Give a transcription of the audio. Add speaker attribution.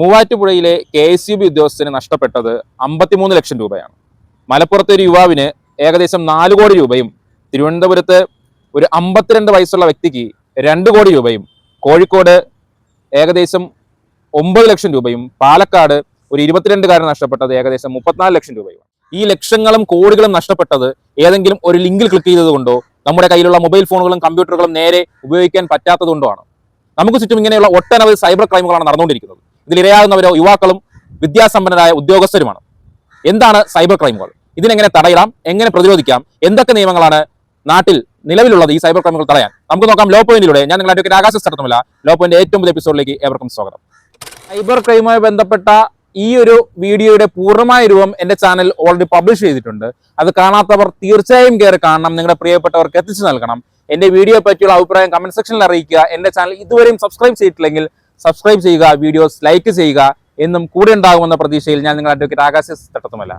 Speaker 1: മൂവാറ്റുപുഴയിലെ K S U B ഉദ്യോഗസ്ഥന് നഷ്ടപ്പെട്ടത് അമ്പത്തിമൂന്ന് ലക്ഷം രൂപയാണ്. മലപ്പുറത്തെ ഒരു യുവാവിന് ഏകദേശം നാല് കോടി രൂപയും തിരുവനന്തപുരത്ത് ഒരു അമ്പത്തിരണ്ട് വയസ്സുള്ള വ്യക്തിക്ക് രണ്ട് കോടി രൂപയും കോഴിക്കോട് ഏകദേശം ഒമ്പത് ലക്ഷം രൂപയും പാലക്കാട് ഒരു ഇരുപത്തിരണ്ടുകാരൻ നഷ്ടപ്പെട്ടത് ഏകദേശം മുപ്പത്തിനാല് ലക്ഷം രൂപയും ഈ ലക്ഷങ്ങളും കോടികളും നഷ്ടപ്പെട്ടത് ഏതെങ്കിലും ഒരു ലിങ്കിൽ ക്ലിക്ക് ചെയ്തതുകൊണ്ടോ നമ്മുടെ കയ്യിലുള്ള മൊബൈൽ ഫോണുകളും കമ്പ്യൂട്ടറുകളും നേരെ ഉപയോഗിക്കാൻ പറ്റാത്തതുകൊണ്ടോ ആണ്. നമുക്ക് ചുറ്റും ഇങ്ങനെയുള്ള ഒട്ടനവധി സൈബർ ക്രൈമുകളാണ് നടന്നുകൊണ്ടിരിക്കുന്നത്. ഇതിൽ ഇരയാകുന്നവരോ യുവാക്കളും വിദ്യാസമ്പന്നരായ ഉദ്യോഗസ്ഥരുമാണ്. എന്താണ് സൈബർ ക്രൈമുകൾ? ഇതിനെങ്ങനെ തടയിടാം? എങ്ങനെ പ്രതിരോധിക്കാം? എന്തൊക്കെ നിയമങ്ങളാണ് നാട്ടിൽ നിലവിലുള്ളത് ഈ സൈബർ ക്രൈമുകൾ തടയാൻ? നമുക്ക് നോക്കാം ലോ പോയിന്റിലൂടെ. ഞാൻ നിങ്ങളുടെ അഡ്വക്കേറ്റ് ആകാശ സ്ഥലത്തുമില്ല. ലോ പോയിന്റ് ഏറ്റവും പുതിയ എപ്പിസോഡിലേക്ക് ഏവർക്കും സ്വാഗതം. സൈബർ ക്രൈമുമായി ബന്ധപ്പെട്ട ഈ ഒരു വീഡിയോയുടെ പൂർണമായ രൂപം എന്റെ ചാനൽ ഓൾറെഡി പബ്ലിഷ് ചെയ്തിട്ടുണ്ട്. അത് കാണാത്തവർ തീർച്ചയായും കയറി കാണണം. നിങ്ങളുടെ പ്രിയപ്പെട്ടവർക്ക് എത്തിച്ചു നൽകണം. എന്റെ വീഡിയോ പറ്റിയുള്ള അഭിപ്രായം കമന്റ് സെക്ഷനിൽ അറിയിക്കുക. എന്റെ ചാനൽ ഇതുവരെയും സബ്സ്ക്രൈബ് ചെയ്തിട്ടില്ലെങ്കിൽ സബ്സ്ക്രൈബ് ചെയ്യുക വീഡിയോസ് ലൈക്ക് ചെയ്യുക എന്നും കൂടെ ഉണ്ടാകുമെന്ന പ്രതീക്ഷയിൽ ഞാൻ നിങ്ങളുടെ അഡ്വക്കേറ്റ് ആകാശ തട്ടത്തുമല്ല